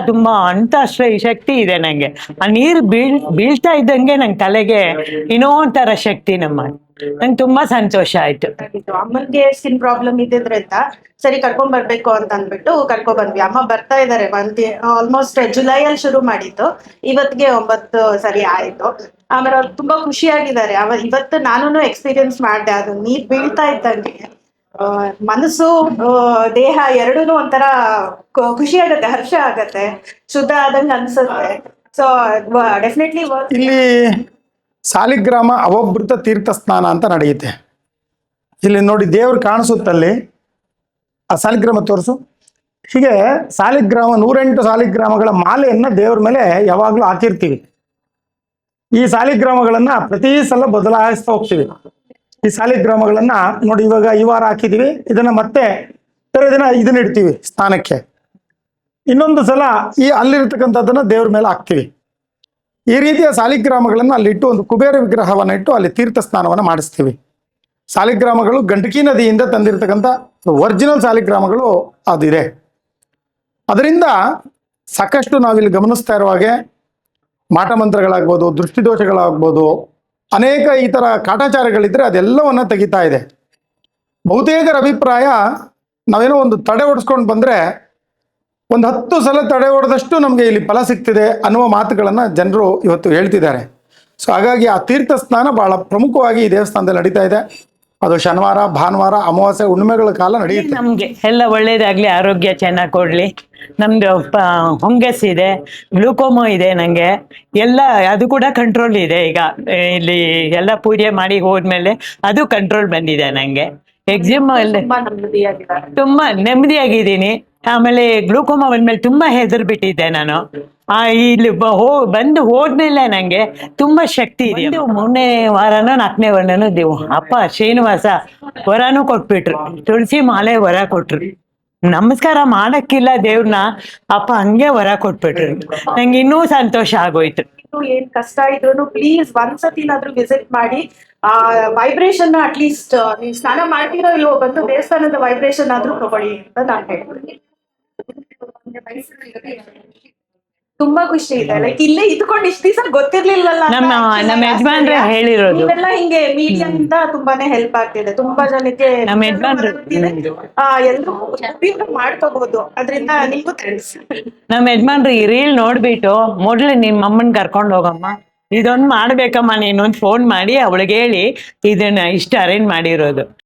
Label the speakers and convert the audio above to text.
Speaker 1: ತುಂಬಾ ಅಂತಾಶ್ರಯ ಶಕ್ತಿ ಇದೆ ನಂಗೆ. ಆ ನೀರು ಬೀಳ್, ಬೀಳ್ತಾ ಇದ್ದಂಗೆ ನಂಗೆ ತಲೆಗೆ ಇನ್ನೋ ಒಂಥರ ಶಕ್ತಿ ನಮ್ಮ ನಂಗೆ ತುಂಬಾ ಸಂತೋಷ ಆಯ್ತು.
Speaker 2: ಅಮ್ಮನ್ಗೆ ಸ್ಕಿನ್ ಪ್ರಾಬ್ಲಮ್ ಅಂತ ಸರಿ, ಕರ್ಕೊಂಡ್ ಬರ್ಬೇಕು ಅಂತ ಅಂದ್ಬಿಟ್ಟು ಕರ್ಕೊಂಡ್ ಬಂದ್ವಿ. ಅಮ್ಮ ಬರ್ತಾ ಇದಾರೆ. ಒಂದ್ ಆಲ್ಮೋಸ್ಟ್ ಜುಲೈ ಅಲ್ಲಿ ಶುರು ಮಾಡಿತ್ತು ಇವತ್ಗೆ ಒಂಬತ್ತು ಸರಿ ಆಯ್ತು. ಆಮೇಲೆ ಅವ್ರು ತುಂಬಾ ಖುಷಿಯಾಗಿದ್ದಾರೆ. ಅವ, ಇವತ್ತು ನಾನು ಎಕ್ಸ್ಪೀರಿಯನ್ಸ್ ಮಾಡಿದೆ. ಅದು ನೀರ್ ಬೀಳ್ತಾ ಇದ್ದಂಗೆ. ಮನಸ್ಸು ದೇಹ ಎರಡೂನು ಒಂಥರ ಖುಷಿ ಆಗತ್ತೆ, ಹರ್ಷ ಆಗತ್ತೆ, ಶುದ್ಧ ಆದಂಗೆ ಅನ್ಸುತ್ತೆ. ಸೊ ಡೆಫಿನೆಟ್ಲಿ
Speaker 3: ಇಲ್ಲಿ ಸಾಲಿಗ್ರಾಮ ಅವಭೃತ ತೀರ್ಥ ಸ್ನಾನ ಅಂತ ನಡೆಯುತ್ತೆ. ಇಲ್ಲಿ ನೋಡಿ ದೇವ್ರು ಕಾಣಿಸುತ್ತಲ್ಲಿ. ಆ ಸಾಲಿಗ್ರಾಮ ತೋರಿಸು. ಹೀಗೆ ಸಾಲಿಗ್ರಾಮ, ನೂರೆಂಟು ಸಾಲಿಗ್ರಾಮಗಳ ಮಾಲೆಯನ್ನು ದೇವ್ರ ಮೇಲೆ ಯಾವಾಗಲೂ ಹಾಕಿರ್ತೀವಿ. ಈ ಸಾಲಿಗ್ರಾಮಗಳನ್ನು ಪ್ರತಿ ಸಲ ಬದಲಾಯಿಸ್ತಾ ಹೋಗ್ತೀವಿ. ಈ ಸಾಲಿಗ್ರಾಮಗಳನ್ನ ನೋಡಿ ಇವಾಗ ಈ ವಾರ ಹಾಕಿದೀವಿ. ಇದನ್ನ ಮತ್ತೆ ಬೇರೆ ದಿನ ಇದನ್ನ ಇಡ್ತೀವಿ ಸ್ಥಾನಕ್ಕೆ. ಇನ್ನೊಂದು ಸಲ ಈ ಅಲ್ಲಿರ್ತಕ್ಕಂಥದ್ದನ್ನ ದೇವ್ರ ಮೇಲೆ ಹಾಕ್ತೀವಿ. ಈ ರೀತಿಯ ಸಾಲಿಗ್ರಾಮಗಳನ್ನು ಅಲ್ಲಿಟ್ಟು ಒಂದು ಕುಬೇರ ವಿಗ್ರಹವನ್ನು ಇಟ್ಟು ಅಲ್ಲಿ ತೀರ್ಥ ಸ್ನಾನವನ್ನು ಮಾಡಿಸ್ತೀವಿ. ಸಾಲಿಗ್ರಾಮಗಳು ಗಂಟಕಿ ನದಿಯಿಂದ ತಂದಿರತಕ್ಕಂಥ ಒರಿಜಿನಲ್ ಸಾಲಿಗ್ರಾಮಗಳು ಅದಿದೆ. ಅದರಿಂದ ಸಾಕಷ್ಟು ನಾವಿಲ್ಲಿ ಗಮನಿಸ್ತಾ ಇರುವಾಗೆ ಮಾಟಮಂತ್ರಗಳಾಗ್ಬೋದು ದೃಷ್ಟಿದೋಷಗಳಾಗ್ಬೋದು ಅನೇಕ ಈ ಥರ ಕಾಟಾಚಾರಗಳಿದ್ದರೆ ಅದೆಲ್ಲವನ್ನ ತೆಗಿತಾ ಇದೆ. ಬಹುತೇಕರ ಅಭಿಪ್ರಾಯ ನಾವೇನೋ ಒಂದು ತಡೆ ಹೊಡೆಸ್ಕೊಂಡು ಬಂದರೆ ಒಂದು ಹತ್ತು ಸಲ ತಡೆ ಹೊಡೆದಷ್ಟು ನಮಗೆ ಇಲ್ಲಿ ಫಲ ಸಿಗ್ತಿದೆ ಅನ್ನುವ ಮಾತುಗಳನ್ನು ಜನರು ಇವತ್ತು ಹೇಳ್ತಿದ್ದಾರೆ. ಸೊ ಹಾಗಾಗಿ ಆ ತೀರ್ಥ ಸ್ನಾನ ಬಹಳ ಪ್ರಮುಖವಾಗಿ ಈ ದೇವಸ್ಥಾನದಲ್ಲಿ ನಡೀತಾ ಇದೆ. ಅದು ಶನಿವಾರ ಭಾನುವಾರ ಅಮಾವಾಸ್ಯೆ ಹುಣ್ಣಿಮೆಗಳ ಕಾಲ ನಡೆಯುತ್ತೆ.
Speaker 1: ನಮ್ಗೆ ಎಲ್ಲ ಒಳ್ಳೇದಾಗ್ಲಿ ಆರೋಗ್ಯ ಚೆನ್ನಾಗಿ ಕೊಡ್ಲಿ. ನಮ್ದು ಹೊಂಗಸ್ ಇದೆ ಗ್ಲೂಕೋಮೋ ಇದೆ ನಂಗೆ. ಎಲ್ಲ ಅದು ಕೂಡ ಕಂಟ್ರೋಲ್ ಇದೆ ಈಗ. ಇಲ್ಲಿ ಎಲ್ಲ ಪೂಜೆ ಮಾಡಿ ಹೋದ್ಮೇಲೆ ಅದು ಕಂಟ್ರೋಲ್ ಬಂದಿದೆ ನಂಗೆ. ಎಕ್ಸಿಮ್ ಎಲ್ಲ
Speaker 2: ತುಂಬಾ
Speaker 1: ನೆಮ್ಮದಿಯಾಗಿದ್ದೀನಿ. ಆಮೇಲೆ ಗ್ಲೂಕೋಮಾ ಬಂದ್ಮೇಲೆ ತುಂಬಾ ಹೆದರ್ ಬಿಟ್ಟಿದ್ದೆ ನಾನು. ಆ ಇಲ್ಲಿ ಹೋ ಬಂದು ಹೋದ್ಮೇಲೆ ನಂಗೆ ತುಂಬಾ ಶಕ್ತಿ ಇದೆ ಇದು ಮೂರನೇ ವಾರನೋ ನಾಲ್ಕನೇ ವಾರನೋ ದೇವು ಅಪ್ಪ ಶ್ರೀನಿವಾಸ ವರನೂ ಕೊಟ್ಬಿಟ್ರು. ತುಳಸಿ ಮಾಲೆ ವರ ಕೊಟ್ರು. ನಮಸ್ಕಾರ ಮಾಡಕ್ಕಿಲ್ಲ ದೇವ್ರನ್ನ. ಅಪ್ಪ ಹಂಗೆ ವರ ಕೊಟ್ಬಿಟ್ರು. ನಂಗೆ ಇನ್ನೂ ಸಂತೋಷ ಆಗೋಯ್ತು.
Speaker 2: ಇನ್ನು ಏನ್ ಕಷ್ಟ ಇದ್ರು ಪ್ಲೀಸ್ ಒಂದ್ಸತಿನಾದ್ರೂ ವಿಸಿಟ್ ಮಾಡಿ, ಆ ವೈಬ್ರೇಷನ್ ಅಟ್ಲೀಸ್ಟ್ ನೀವು ಸ್ನಾನ ಮಾಡ್ತೀರೋ ಇಲ್ಲೋ ಬಂದು ದೇವಸ್ಥಾನದ ವೈಬ್ರೇಷನ್ ಆದ್ರೂ ತಗೊಳ್ಳಿ ಅಂತ ನಾನು ಹೇಳ್ತೀನಿ. ತುಂಬಾ ಖುಷಿ ಇದೆ. ಲೈಕ್ ಇಲ್ಲೇ ಇದ್ಕೊಂಡು ಇಷ್ಟ ದಿವಸ ಗೊತ್ತಿರ್ಲಿಲ್ಲ
Speaker 1: ನಮ್ಮ- ನಮ್ಮ ಯಜಮಾನ್ರೇ ಹೇಳಿರೋದು.
Speaker 2: ಇವೆಲ್ಲ ಹಿಂಗೆ ಮೀಡಿಯಾ ಇಂದ ತುಂಬಾನೇ ಹೆಲ್ಪ್ ಆಗ್ತಿದೆ. ತುಂಬಾ ಜನಕ್ಕೆ
Speaker 1: ನಮ್ಮ ಯಜಮಾನ್ರು.
Speaker 2: ಎಲ್ರು ಮಾಡ್ಕೋಬಹುದು ಅದರಿಂದ ನಿಮ್ಗೂ ಥ್ಯಾಂಕ್ಸ್
Speaker 1: ನಮ್ಮ ಯಜಮಾನ್ರು ಈ ರೀಲ್ ನೋಡ್ಬಿಟ್ಟು ಮೊದ್ಲು ನಿಮ್ಮ ಅಮ್ಮನ್ ಕರ್ಕೊಂಡು ಹೋಗಮ್ಮ. ಇದೊಂದು ಮಾಡ್ಬೇಕಮ್ಮ ನೀನು ಫೋನ್ ಮಾಡಿ ಅವಳಿಗೆ ಹೇಳಿ ಇದನ್ನ ಇಷ್ಟ ಅರೇಂಜ್ ಮಾಡಿರೋದು.